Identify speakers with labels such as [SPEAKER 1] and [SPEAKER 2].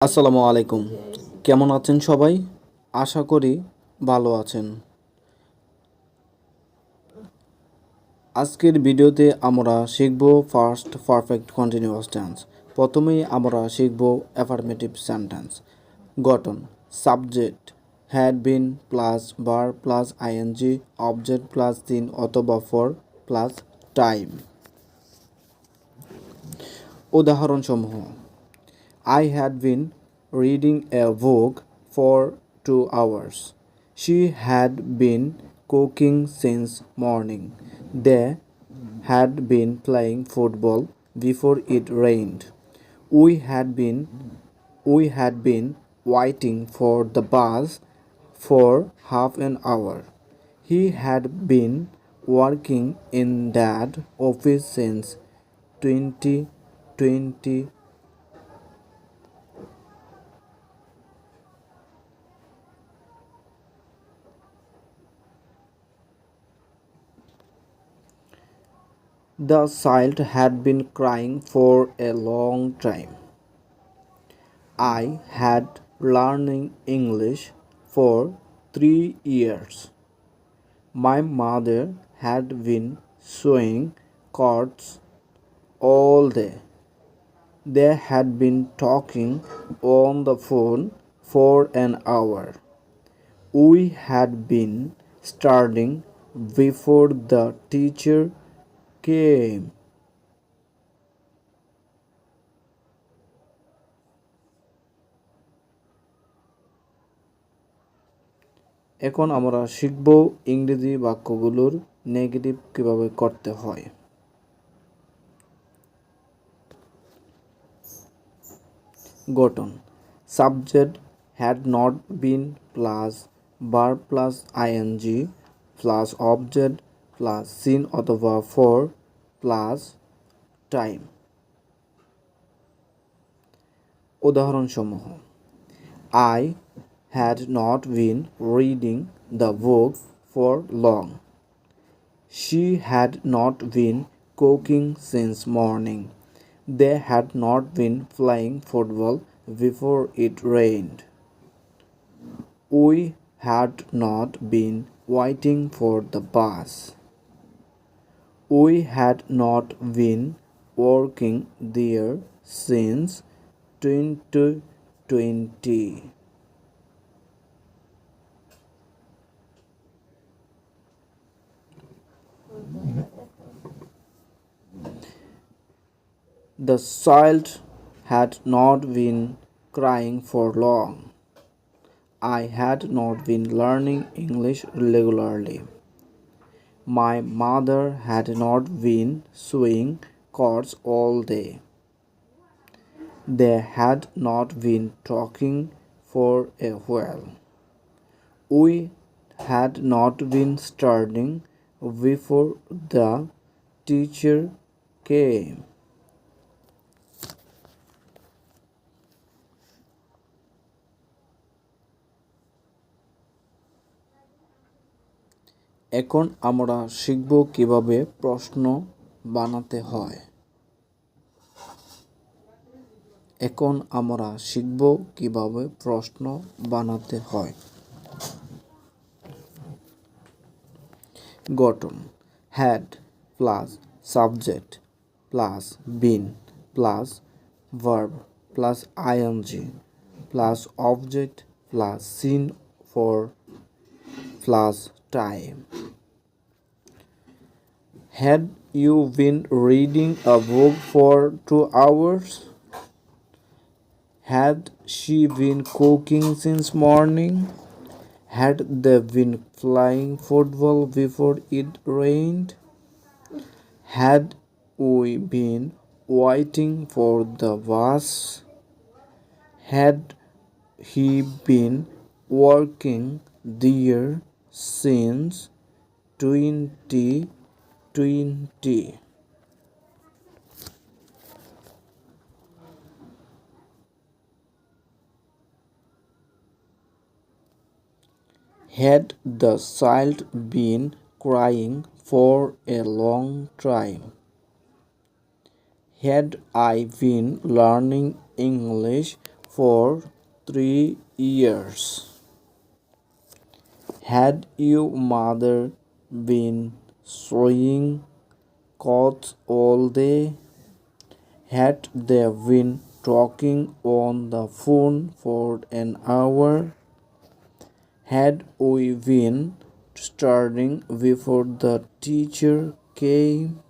[SPEAKER 1] আসসালামু আলাইকুম। কেমন আছেন সবাই? আশা করি ভালো আছেন। আজকের ভিডিওতে আমরা শিখব ফার্স্ট পারফেক্ট কন্টিনিউয়াস টেন্স প্রথমেই আমরা শিখব অ্যাফার্মেটিভ সেন্টেন্স গঠন। সাবজেক্ট হ্যাড বিন প্লাস বার প্লাস আইএনজি অবজেক্ট প্লাস তিন অথবা ফর প্লাস টাইম উদাহরণসমূহ। I had been reading a book for two hours. She had been cooking since morning. They had been playing football before it rained. We had been we had been waiting for the bus for half an hour. He had been working in that office since 2020 The child had been crying for a long time. I had learning English for three years. My mother had been sewing cords all day. They had been talking on the phone for an hour. We had been studying before the teacher came. এখন আমরা শিখব ইংরেজি বাক্যগুলোর negative কীভাবে করতে হয় গঠন subject had not been plus bar plus ING plus object plus since অথবা for plus time উদাহরণসমূহ I had not been reading the book for long she had not been cooking since morning they had not been playing football before it rained we had not been waiting for the bus We had not been working there since 2020. The child had not been crying for long. I had not been learning English regularly. My mother had not been sewing cords all day. They had not been talking for a while. We had not been studying before the teacher came. এখন আমরা শিখব কীভাবে প্রশ্ন বানাতে হয়। এখন আমরা শিখব কীভাবে প্রশ্ন বানাতে হয়। গঠন had plus subject plus been plus verb plus ING plus object plus since for plus time. Had you been reading a book for two hours? Had she been cooking since morning? Had they been flying football before it rained? Had we been waiting for the bus? Had he been working there since 2020? Had the child been crying for a long time? Had I been learning English for three years. Had your mother been sewing clothes all day? Had they been talking on the phone for an hour? Had we been studying before the teacher came?